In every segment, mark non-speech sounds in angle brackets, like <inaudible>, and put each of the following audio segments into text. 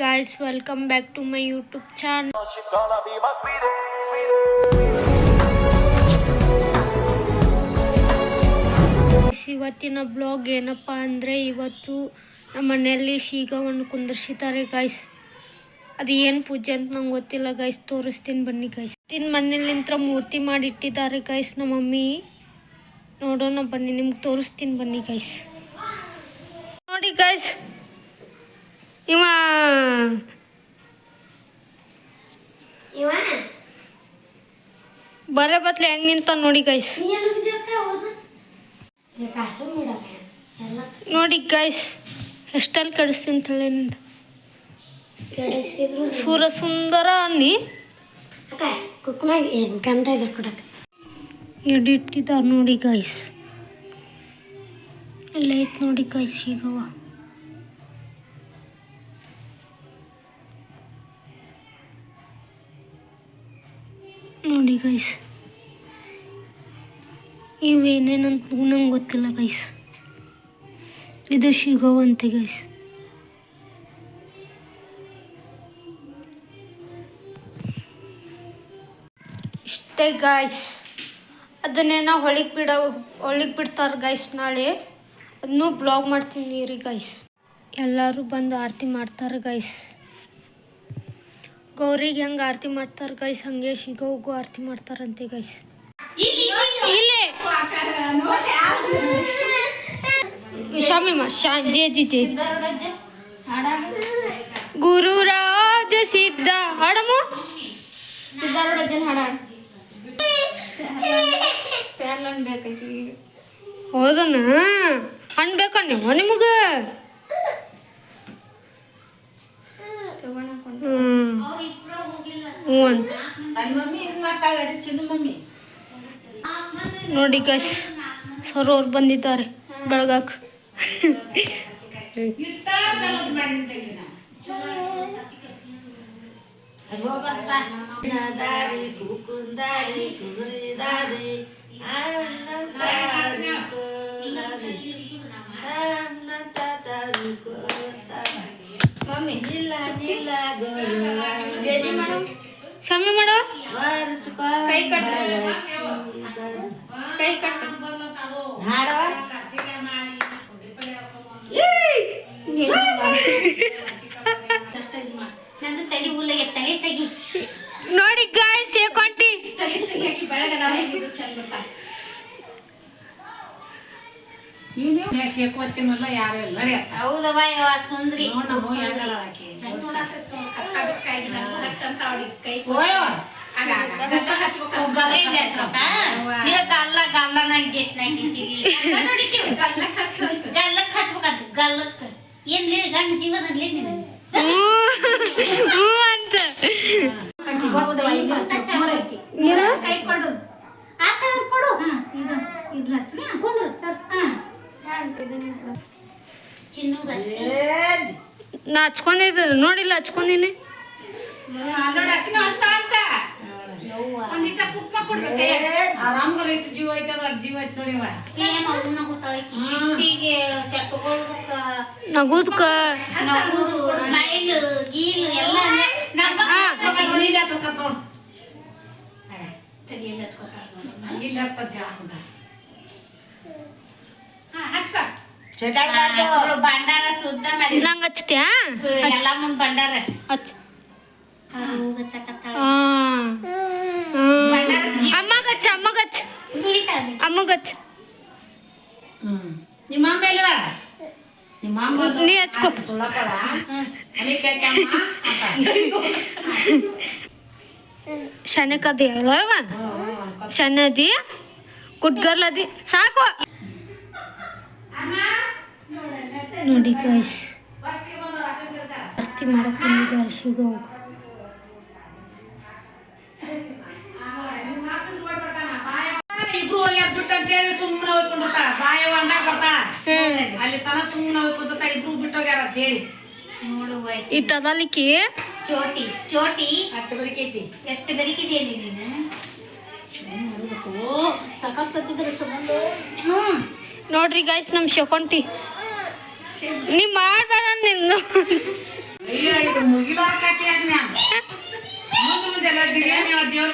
Guys welcome back to my YouTube channel She's gonna be my sweetie. ಇವತ್ತಿನ blog ಏನಪ್ಪ ಅಂದರೆ ಇವತ್ತು ನಮ್ಮ ಮನೆಯಲ್ಲಿ ಶೀಘವನ್ನು ಕುಂದರ್ಸಿದ್ದಾರೆ ಗಾಯ್ಸ್ ಅದು ಏನು ಪೂಜೆ ಅಂತ ನಂಗೆ ಗೊತ್ತಿಲ್ಲ ಗಾಯ್ಸ್ ತೋರಿಸ್ತೀನಿ ಬನ್ನಿ ಗಾಯ್ಸ್ ತಿನ್ ಮನೇಲಿಂತ್ರ ಮೂರ್ತಿ ಮಾಡಿಟ್ಟಿದ್ದಾರೆ ಗಾಯ್ಸ್ ನಮ್ಮ ಮಮ್ಮಿ. ನೋಡೋಣ ಬನ್ನಿ, ನಿಮ್ಗೆ ತೋರಿಸ್ತೀನಿ ಬನ್ನಿ ಗಾಯ್ಸ್ ನೋಡಿ ಗೈಸ್ ಇವ ಬರೇ ಬತ್ಲೆ ಹೆಂಗ್ ನಿಂತ ನೋಡಿ ಗೈಸ್ ನೋಡಿ ಗೈಸ್ ಎಷ್ಟಲ್ಲಿ ಕಡಿಸ್ತೀನಿ ತಲೆ ನಿಂದ. ಸೂರ ಸುಂದರ ಅನ್ನಿ. ಇಟ್ಟಿದ್ದಾರೆ ನೋಡಿ ಗೈಸ್ ಎಲ್ಲ ಐತ್ ನೋಡಿ ಗೈಸ್ ಈಗವ ಗೈಸ್ ಇವೇನೇನಂತ ನಂಗೆ ಗೊತ್ತಿಲ್ಲ ಗೈಸ್ ಇದು ಶಿಗವಂತೆ ಗೈಸ್ ಇಷ್ಟೇ ಗಾಯ್ಸ್ ಅದನ್ನೇನೋ ಹೊಳಿಗೆ ಬಿಡ ಹೊಳಿಗೆ ಬಿಡ್ತಾರೆ ಗೈಸ್ ನಾಳೆ. ಅದನ್ನೂ ಬ್ಲಾಗ್ ಮಾಡ್ತೀನಿ ರೀ ಗೈಸ್ ಎಲ್ಲರೂ ಬಂದು ಆರತಿ ಮಾಡ್ತಾರೆ ಗೈಸ್ ಗೌರಿಗೆ ಹೆಂಗೆ ಆರತಿ ಮಾಡ್ತಾರೆ ಗೈಸ್? ಹಂಗೆ ಶಿಗೋಗು ಆರತಿ ಮಾಡ್ತಾರಂತೆ ಗೈಸ್. ಇಲ್ಲೇ. ಶಾಮಿ ಜೇ ಜಿ ಜೇ. ಗುರುರಾಜ ಸಿದ್ಧ. ಹಾಡಮು ಹೌದನ? ಅನ್ಬೇಕ ನೀವು ನಿಮಗ? ಅಂತ ನೋಡಿ ಗೈಸ್ ಸರ್ ಅವ್ರು ಬಂದಿದ್ದಾರೆ ಬೆಳಗಾಕ ದಾರಿ ಕುಕುಂದಾರಿ ಕುದುರಿದಾರಿ ಆನಂದಾರಿ ನಿಲ್ಲ ನಿಲ್ಲ ಶಾಮಿ ಮಾಡೋ? ಕೈ ಹಾಡವ ಕೈ ತೆಗಿ. ನೋಡಿ ಗಾಯ್ಸ್ ಸೇಕೊಂಟಿ ಸೇಕೋತಿನಲ್ಲ ಯಾರೆಲ್ಲ ನಡೆಯತ್ತ ಹೌದವ ಯವ್ವ ಸುಂದ್ರಿ ನೋಡ್ ನಮ್ಮ ಅವ್ವ ಹೆಂಗಲ್ಲ ಆಕಿ. ಓಯವ್ವ. ಉಗ್ಗಾರ ಕೈಲಿ ಹಚ್ಬೇಕ? ನೀವ್ ಗಲ್ಲ ಗಲ್ಲನಾಗ ಜೆಟ್ನಾಗ ಸಿಗಿ ಗಲ್ಲಕ್ ಹಚ್ಬೇಕಂತ ಗಲ್ಲಕ್ ಏನ್ ಹೇಳಿ ಗಂಡ ಜೀವನದಲ್ಲಿ ನೀನು ಹ್ಞೂ ಹ್ಞೂ ಅಂತ ಗೊತ್ತವ, ಈಗ ಹಚ್ಚು, ನೋಡು. ಕೈ ಕೊಡು ಆ ಕೈ ಕೊಡು ಕುಂದ್ರು ಸರ್ ಚಿನ್ನುಗ ನಾ ಹಚ್ಕೊಂಡಿದ್ದೆ ನೋಡಿಲ್ಲ ಹಚ್ಕೊಂಡಿನಿ ಆರಾಮ್ಗರ ಐತಿ ಜೀವ ಐತಿ ಅದ್ರ ಜೀವ ಐತಿ ನಗುದ್ಕ. ನಗುದು ಸ್ಮೈಲ್ ಗೀಲ್ ಎಲ್ಲ. ನಗ್ಗ ಇಲ್ಲಿ ಹಚ್ಚಕತ್ ನೋಡು. ತಡಿ ಎಲ್ಲಿ ಹಚ್ಕೊತಾಳ ನೋಡು. ನಾ ಇಲ್ಲಿ ಹಚ್ಚತ್ ಹಾಕುದ ಅವ್ಳು ಭಂಡಾರ ಸುದ್ದ ಮರಿ. ನಂಗೆ ಹಚ್ತ್ಯಾ? ಎಲ್ಲ ಮುಂದ್ ಭಂಡಾರ. ಹಚ್ಚ ಅಮ್ಮಗ ಹಚ್ಚ ತುಳಿತಾಳ ಅಮ್ಮಗ ಹಚ್ಚ ಹ್ಮ್. ನಿಮ್ಮ ಅಮ್ಮ ಎಲ್ಲಿದಾಳ? ನಿಮ್ಮ ಅಮ್ಮ ನೀ ಹಚ್ಕೊ. ಶನಕದಿ ಅಲ್ಲವ ಶನದಿ ಕುಟ್ಗರ್ಲದಿ ಸಾಕು. ನೋಡಿ ಗೈಸ್ ಆರತಿ ಮಾಡಕ್ಕೆ ಬಂದಿದ್ದಾರೆ ಶಿವಗ ಇಬ್ರು ಹೋಗ್ಯಾರ ಅಂತ ಅಂತೇಳಿ ಸುಮ್ಮನೆ ಹೋಗ್ಕೊಂಡಿರ್ತಾಳ ಬಾಯ ಅಂದಾಗ ಬರ್ತಾಳ. ಅಲ್ಲಿ ತನ ಸುಮ್ಮನೆ ಹೋಗ್ಕೊಂತ ಇಬ್ರು ಬಿಟ್ಟು ಹೋಗ್ಯಾರ ಅಂತ ಹೇಳಿ. ನೋಡುವ ಇಟ್ಟದಲಿಕ್ಕಿ ಚೋಟಿ ಚೋಟಿ. ಅಷ್ಟು ಬರಿಕೈತಿ ಎಷ್ಟು ಬೆರಿಕಿದೆಯಲ್ಲಿ ನೀನು? ಸಖತ್ತಿದ್ರೆ ಸುಗಂಧ. ಹ್ಮ್. ನೋಡ್ರಿ ಗಾಯ್ಸ್ ನಮ್ ಶಕೊಂಟಿ. ನೀ ಮಾಡ್ಬೇಡ ನಿಂದು. ಮುಗಿಲಾರ ಕಟ್ಟಿ ಆದ್ ಮುಂದೆ ಮುಂದೆ ಎಲ್ಲ ಬಿರಿಯಾನಿ ದೇವ್ರ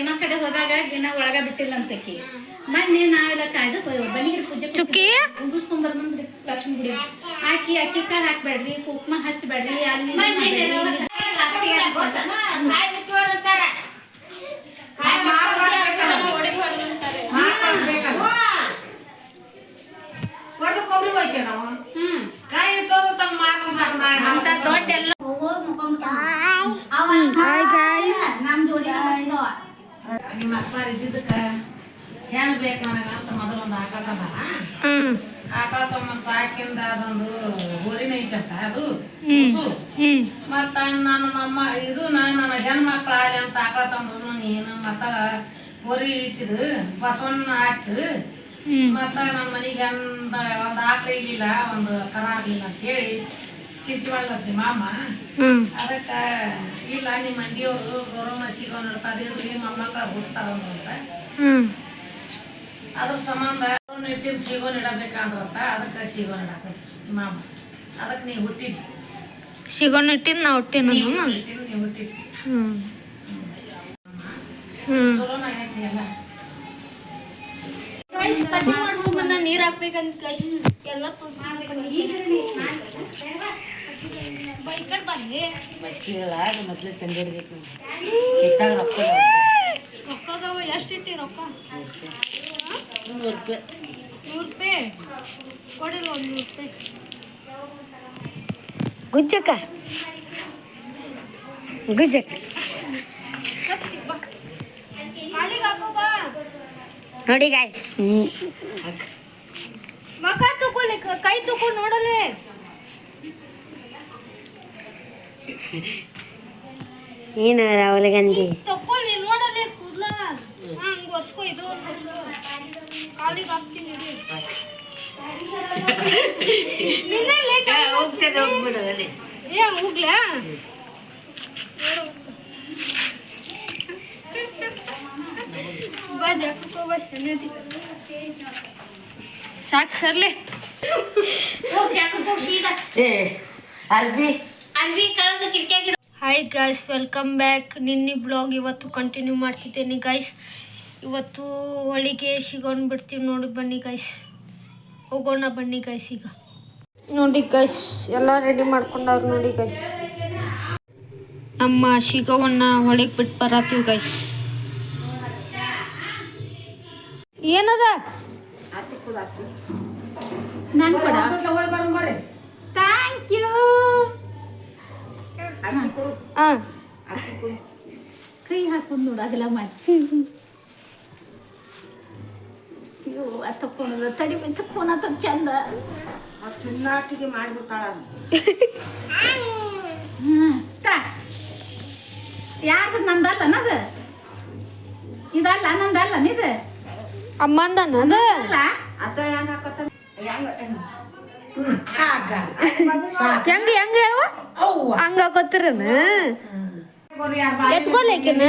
ಪ್ರೇಮ ಕಡೆ ಹೋದಾಗ ದಿನ ಒಳಗ ಬಿಟ್ಟಿಲ್ಲ ಅಂತಕಿ. ಮೊನ್ನೆ ನಾವೆಲ್ಲ ಕಾಯ್ದು ಬನಿಗಿರಿ ಪೂಜೆ ಚುಕ್ಕಿ? ಬಂದ್ರಿ ಲಕ್ಷ್ಮಿ ಗುಡಿ. ಹಾಕಿ ಅಕ್ಕಿ ಕಾಳು ಹಾಕ್ಬೇಡ್ರಿ ಕುಕ್ಮ ಹಚ್ಬೇಡ್ರಿ ಅಲ್ಲಿ ಇದು ಮಾಡ್ಬೇಡ್ರಿ, ಇಲ್ಲಿ ಹೊಡೆದು ಕೊಬ್ಬರಿ ಹೋಯ್ತೇವೆ ನಾವು ಹ್ಮ್. ಕಾಯಿ ತಮ್ಮ ದೊಡ್ಡ ಎಲ್ಲ ನಿಮ್ಮ ಅಪ್ಪ ಇದ್ದಿದ್ದಕ್ಕ ಹೆಣ್ಣು ಬೇಕು ನನಗೆ ಅಂತ ಮೊದಲು ಒಂದು ಆಕಳ ತಂದ ಆಕಳ ತಮ್ಮ ಸಾಕಿಂದ ಅದೊಂದು ಊರಿನ ಐತಂತ ಅದು ಮತ್ತ ನಾನು ನಮ್ಮ ಇದು ನಾನು ನನ್ನ ಹೆಣ್ಮಕ್ಳು ಮಕ್ಳು ಆಲಿ ಅಂತ ಆಕಳ ತಂದ್ರು ನೀನು ಮತ್ತ ಹೊರಿ ಇಟ್ಟಿದ್ದು ಬಸವಣ್ಣ ಹಾಕ್ತು ಮತ್ತ ನಮ್ಮ ಮನೆಗೆ ಒಂದ ಒಂದು ಆಕಳ ಇಲ್ಲ ಒಂದು ಕರ ಆಗ್ಲಿಲ್ಲ ಅಂತೇಳಿ ಮಾಡ್ಲತ್ತಿ ಮಾಮ? ಅದಕ್ಕೆ ಇಲ್ಲ ನಿಮ್ಮ ಮಂದಿಯವರು ಗೌರವ ಸಿಗೋ ನೋಡ್ತಾರೆ ಇಲ್ರಿ ಮೊಮ್ಮಕ್ಕಳ ಹುಡ್ತಾರ ಅಂತ ಹ್ಮ್. ಅದ್ರ ಸಂಬಂಧ ಇಟ್ಟಿನ ಸಿಗೋನ್ ಇಡಬೇಕಂದ್ರಂತ ಅದಕ್ಕೆ ಸಿಗೋನ್ ಇಡಾಕತ್ತಿ ನಿಮ್ಮ ಮಾಮ. ಅದಕ್ಕೆ ನೀವು ಹುಟ್ಟಿದ್ದಿ ಸಿಗೋಣ ಇಟ್ಟಿದ್ ನಾ ಹುಟ್ಟಿನ ನೀವು ಹುಟ್ಟಿದ್ವಿ ನೀರ್ ಹಾಕ್ಬೇಕಂತ ಕಸಿ ಎಲ್ಲ ಬೈಕಟ್ ಬಂದೆ ಮೊದ್ಲು ತಂದಿಡ್ಬೇಕು ಎಷ್ಟಾಗ ರೊಕ್ಕ ರೊಕ್ಕದವ ಎಷ್ಟು ಇಟ್ಟಿ ರೊಕ್ಕ ನೂರು ರೂಪಾಯಿ ನೂರು ರೂಪಾಯಿ ಕೊಡಿಲ್ಲ ಒಂದು ನೂರು ರೂಪಾಯಿ ಗುಜ್ಜಕ್ಕ ಗುಜ್ಜಕ್ಕ ಕಾಲಿಗೆ ಹಾಕೋ ಬಾ ನೋಡಿ ಗಾಯ್ಸ್ ಮಕ ತಗೊಳ್ಳಿ ಕೈ ತಗೊಂಡು ನೋಡಲೆ <laughs> ಏನು ರಾಹುಲ್ ಗಾಂಧಿ? ತಗೊಳ್ಳಿ ನೋಡಲೆ ಕೂದ್ಲ. ಹಂಗ ಇದು ಕಾಲಿಗೆ ಹಾಕ್ತೀನಿ ಹೋಗ್ತೇನೆ ಹೋಗ್ಬಿಡು ಅದೇ ಏ ಹೋಗ್ಲಾ? ಸಾಕು ಸರ್ಲೆ ಹೋಗ್ ಹೋಗ್. ಏ ಅರ್ಬಿ. ಹಾಯ್ ಗಾಯ್ಸ್ ವೆಲ್ಕಮ್ ಬ್ಯಾಕ್ ನಿನ್ನೆ ಬ್ಲಾಗ್ ಇವತ್ತು ಕಂಟಿನ್ಯೂ ಮಾಡ್ತಿದ್ದೇನೆ ಗಾಯ್ಸ್ ಇವತ್ತು ಹೊಳಿಗೆ ಸಿಗೋಣ ಬಿಡ್ತೀವಿ ನೋಡಿ ಬನ್ನಿ ಗಾಯ್ಸ್ ಹೋಗೋಣ ಬನ್ನಿ ಗಾಯ್ಸ್ ಈಗ. ನೋಡಿ ಗಾಯ್ಸ್ ಎಲ್ಲ ರೆಡಿ ಮಾಡ್ಕೊಂಡವ್ರು ನೋಡಿ ಗಾಯ್ಸ್ ನಮ್ಮ ಶಿಗವನ್ನ ಹೊಳಿಗೆ ಬಿಟ್ಟು ಬರತ್ತೀವಿ ಗಾಯ್ಸ್ ಏನದ? ನಾನು ಕೂಡ. ಥ್ಯಾಂಕ್ ಯು ಹಾಂ. ಕೈ ಹಾಕೊಂಡು ನೋಡು ಅದೆಲ್ಲ ಮಾಡಿ. ಅಯ್ಯೋ ಅದು ತಕ್ಕೊಳಲ್ಲ ತಡಿ ತಕ್ಕೊಳತ್ತ ಚಂದ. ಚಿನ್ನಾಟಿಗೆ ಮಾಡ್ಬಿಡ್ತಾಳ ಹ್ಮ್ ತಾ. ಯಾರ್ದು ನಂದಲ್ಲ ನದು ಇದಲ್ಲ ನಂದಲ್ಲ ನಿದು? ಅಮ್ಮಂದನದ ಅಲ್ಲ ಅಚ್ಚ ಹೆಂಗ್ ಹಾಕತ್ತ ಹೆಂಗ ಆಗ. ಹೆಂಗ ಹೆಂಗ ಯಾವ ಹಂಗ ಎತ್ಕೊಲೇಕಿನ.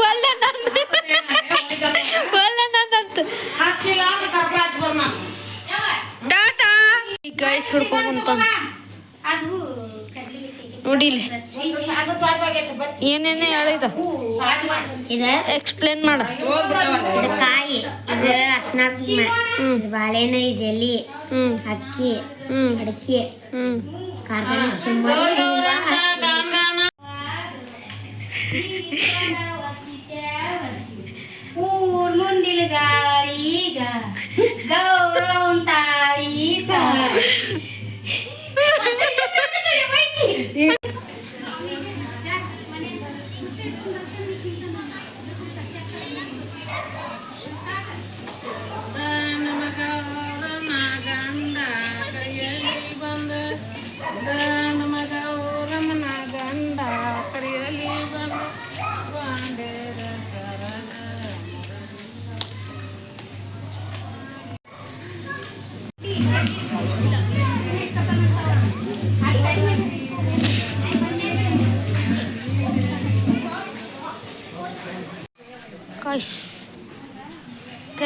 ಒಳ್ಳೆ ನಂದು. ಒಳ್ಳೆ ನಂದಂತ. ಟಾಟಾ. ಈಗ ಹುಡ್ಕೊಂಡ್ ಅದು ನೋಡಿಲಿ ಏನೇನೇ ಹೇಳಿದ ಇದು ಎಕ್ಸ್ಪ್ಲೇನ್ ಮಾಡ. ಇದು ಕಾಯಿ. ಇದು ಅರ್ಶಿನ ಇದು ಬಾಳೆಹಣ್ಣು ಇದು ಎಲೆ ಅಕ್ಕಿ ಹ್ಮ್. ಅಡಿಕೆ ಹ್ಮ್. ಕಾರ್ಖಾನೆ ಚುಮ್ಮರಿ ಊರ್ ಗಾಳಿಗ.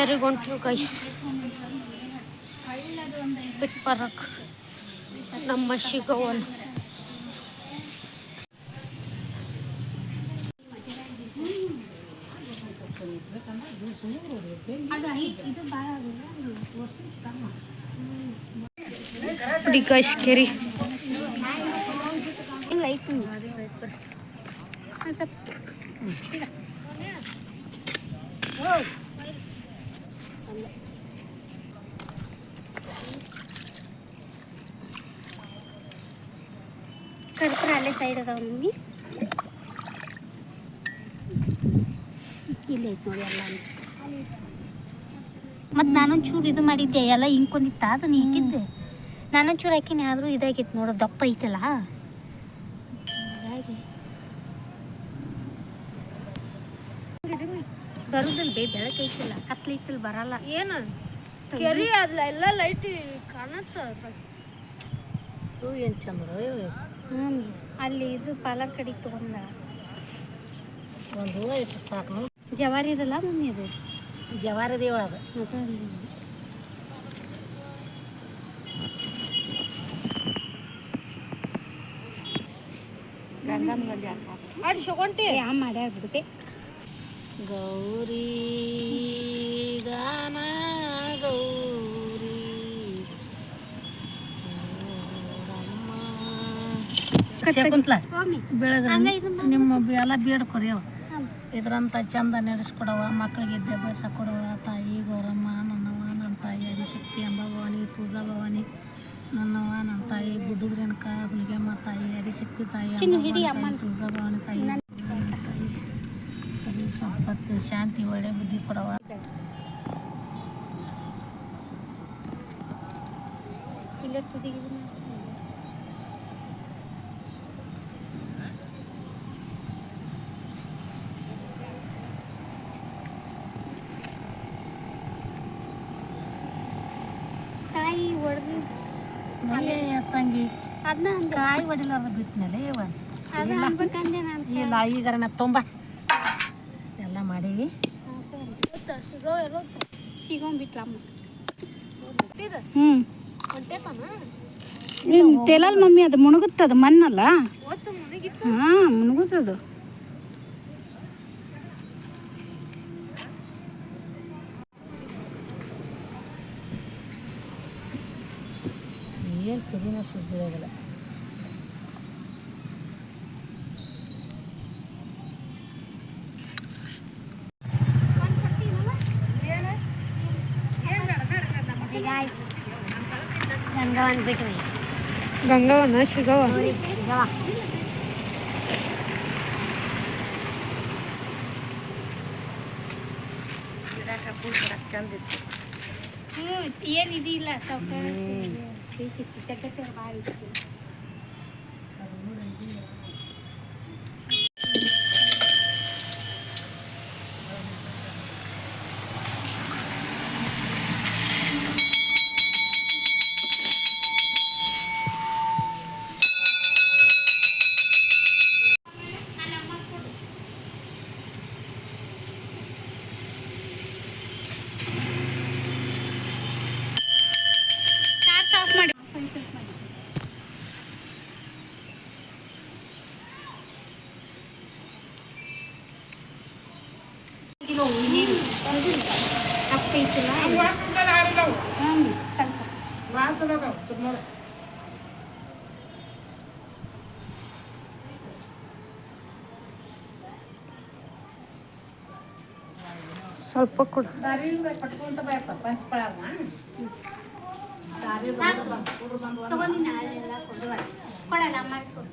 ಗೈಸ್ ಕೈ ಕೆರೆಗೆ ಹೊಂಟ್ವಿ ಗೈಸ್ ಬಿಟ್ಟು ಬರಕ್ಕೆ ನಮ್ಮ ಶಿಗವನ್ ನೋಡಿ ಗೈಸ್ ಕೆರಿ ಕರ್ಪೂರ ಅಲ್ಲೇ ಸೈಡ್ ಅದಾವ ಮಮ್ಮಿ ಇಲ್ಲೇ ಐತೆ ನೋಡಿ ಎಲ್ಲ. ಮತ್ತು ನಾನೊಂಚೂರು ಇದು ಮಾಡಿದ್ದೆ ಎಲ್ಲ ಹಿಂಕೊಂದಿತ್ತ ಅದನ್ನ ಇಕ್ಕಿದ್ದೆ ನಾನೊಂಚೂರು ಹಾಕಿನಿ ಆದರೂ ಇದಾಗಿತ್ತು ನೋಡು ದಪ್ಪ ಐತಲ್ಲ? ಹಾಗಾಗಿ ಬರುದಿಲ್ಲ ಬೇ ಬೆಳಕೈತಿಲ್ಲ ಕತ್ಲೈತಿಲ್ಲ ಬರಲ್ಲ. ಏನು? ಕೆರಿ ಅಲ್ಲ ಎಲ್ಲ ಲೈಟ್ ಕಾಣತ್ತ ಏನು ಚಂದ್ರ? ಹ್ಞೂ ಅಲ್ಲಿ ಇದು ಪಾಲಕ್ ಕಡೆಗೆ ತಗೊಂಡ. ಒಂದು ಹೂವು ಐತೆ ಸಾಕು. ಜವಾರಿ ಇದಲ್ಲ ಮಮ್ಮಿ ಅದು? ಜವಾರಿ ದೇವ ಅದು. ಮಾಡ್ಯಾರ ಬಿಡುತ್ತೆ ಗೌರಿ ಗಾನ ಗೌರಿ ಶಕುಂತ್ಲ? ಬೆಳಗ್ರ ನಿಮ್ಮ ಎಲ್ಲ ಬೇಡ್ಕೊರಿ ಅವ ಇದ್ರಂತ ಚಂದ ನಡೆಸ್ಕೊಡವ ಮಕ್ಕಳಿಗೆ ವಿದ್ಯಾಭ್ಯಾಸ ಕೊಡವ ತಾಯಿ ಗೌರಮ್ಮ ನನ್ನವ್ವ ನನ್ನ ತಾಯಿ ಅರಿಶಕ್ತಿ ಅಂಬ ಭವಾನಿ ತೂಜಾ ಭವಾನಿ ನನ್ನವ್ವ ನನ್ನ ತಾಯಿ ಗುಡ್ಡುಗ್ರೇನಕ ಹುಲಿಗೆಮ್ಮ ತಾಯಿ ಅರಿಶಕ್ತಿ ತಾಯಿ ತೂಜಾ ಭವಾನಿ ತಾಯಿ ತಾಯಿ ಸರಿ ಸಂಪತ್ತು ಶಾಂತಿ ಒಳ್ಳೆ ಬುದ್ಧಿ ಕೊಡವ ಇಲ್ಲ ತುದಿಗೆ ಇದನ್ನ ತಾಯಿ ಹೊಡೆದು ಮಯ್ಯ ತಂಗಿ ಅದನ್ನ ಅಂದೆ ಕಾಯಿ ಹೊಡಿಲಾರ್ದ ಬಿಟ್ನಲ್ಲ ಇವ. ಅದು ಅನ್ಬೇಕಂದೆ ನಾನು ಇಲ್ಲ ಈಗಾರ ನಾ ತುಂಬ. ಎಲ್ಲ ಮಾಡೀವಿ. ಸಿಗೋಂಬಿಟ್ಲ ಅಮ್ಮ. ಹ್ಞೂ ತೆಲಲ್ ಮಮ್ಮಿ ಅದು ಮುಣುಗುತ್ತದು ಮಣ್ಣಲ್ಲ? ಹಾಂ ಮುಣುಗುತ್ತದು. ಏನು ಕುದಿನ ಸುದ್ದಿಯಾಗಲ್ಲ ಗಂಗವನ್ ಬಿಟ್ವಿ ಗಂಗವನ ಶಿಗವ ಹ್ಞೂ ಏನು ಇದಿಲ್ಲ તે શીખી શકે તે વાળી છે ಕಪ್ಪು ಐತಿಲ್ಲ ಹ್ಞೂ ಸ್ವಲ್ಪ. ಸ್ವಲ್ಪ ಕೊಡು. ತಗೊಂಡಿನ ಕೊಡಲ್ಲ ಮಾಡ್ಕೊಡು